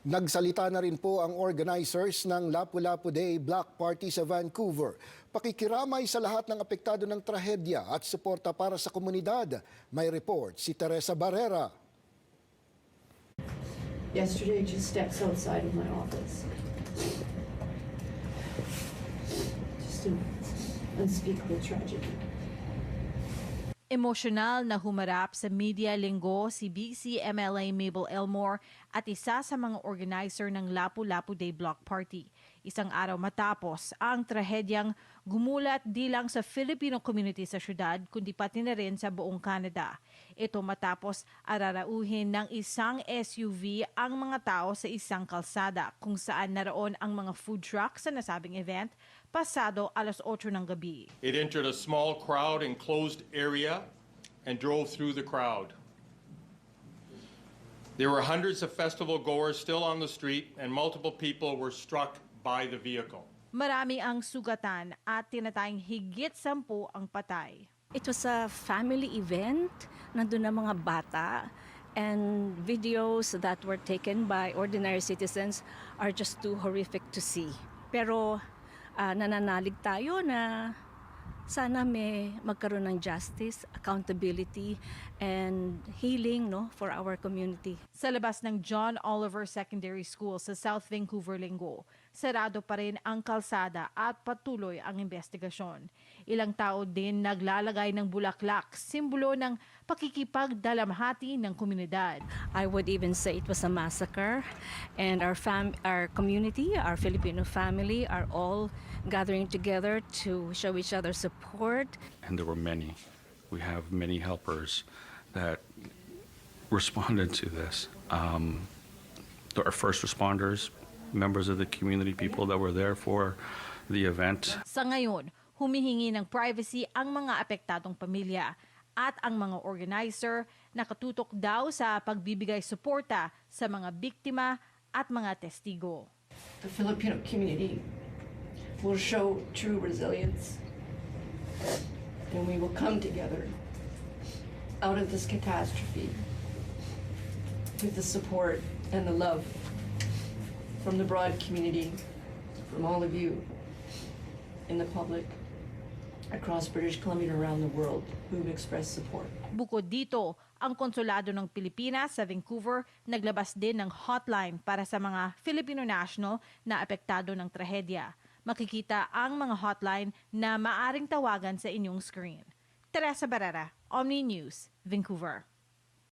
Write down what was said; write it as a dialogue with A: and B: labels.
A: Nagsalita na rin po ang organizers ng Lapu-Lapu Day Block Party sa Vancouver. Pakikiramay sa lahat ng apektado ng trahedya at suporta para sa komunidad. May report si Teresa Barrera.
B: Yesterday, just steps outside of my office. Just an unspeakable tragedy.
C: Emosyonal na humarap sa media linggo si BC MLA Mabel Elmore at isa sa mga organizer ng Lapu-Lapu Day Block Party. Isang araw matapos ang trahedyang gumulat di lang sa Filipino community sa syudad kundi pati na rin sa buong Canada. Ito matapos ararauhin ng isang SUV ang mga tao sa isang kalsada kung saan naroon ang mga food truck sa nasabing event pasado alas 8 ng gabi.
D: It entered a small crowd enclosed area and drove through the crowd. There were hundreds of festival goers still on the street, and multiple people were struck by the vehicle.
C: Marami ang sugatan at tinatayang higit sampu ang patay.
E: It was a family event. Nandun na mga bata. And videos that were taken by ordinary citizens are just too horrific to see. Pero ah, nananalig tayo na sana may magkaroon ng justice, accountability, and healing no, for our community.
C: Sa labas ng John Oliver Secondary School sa South Vancouver linggo, sarado pa rin ang kalsada at patuloy ang investigasyon. Ilang tao din naglalagay ng bulaklak, simbolo ng pakikipagdalamhati ng komunidad.
E: I would even say it was a massacre, and our fam, our community, our Filipino family, are all gathering together to show each other support.
F: and there were many. We have many helpers that responded to this. Um, are first responders, members of the community, people that were there for the event.
C: Sa ngayon, humihingi ng privacy ang mga apektadong pamilya at ang mga organizer nakatutok daw sa pagbibigay suporta sa mga biktima at mga testigo.
B: The Filipino community will show true resilience, and we will come together out of this catastrophe with the support and the love from the broad community, from all of you in the public across British Columbia and around the world who've expressed support.
C: Bukod dito, ang konsulado ng Pilipinas sa Vancouver naglabas din ng hotline para sa mga Filipino national na apektado ng trahedya. Makikita ang mga hotline na maaring tawagan sa inyong screen. Teresa Barrera, Omni News, Vancouver.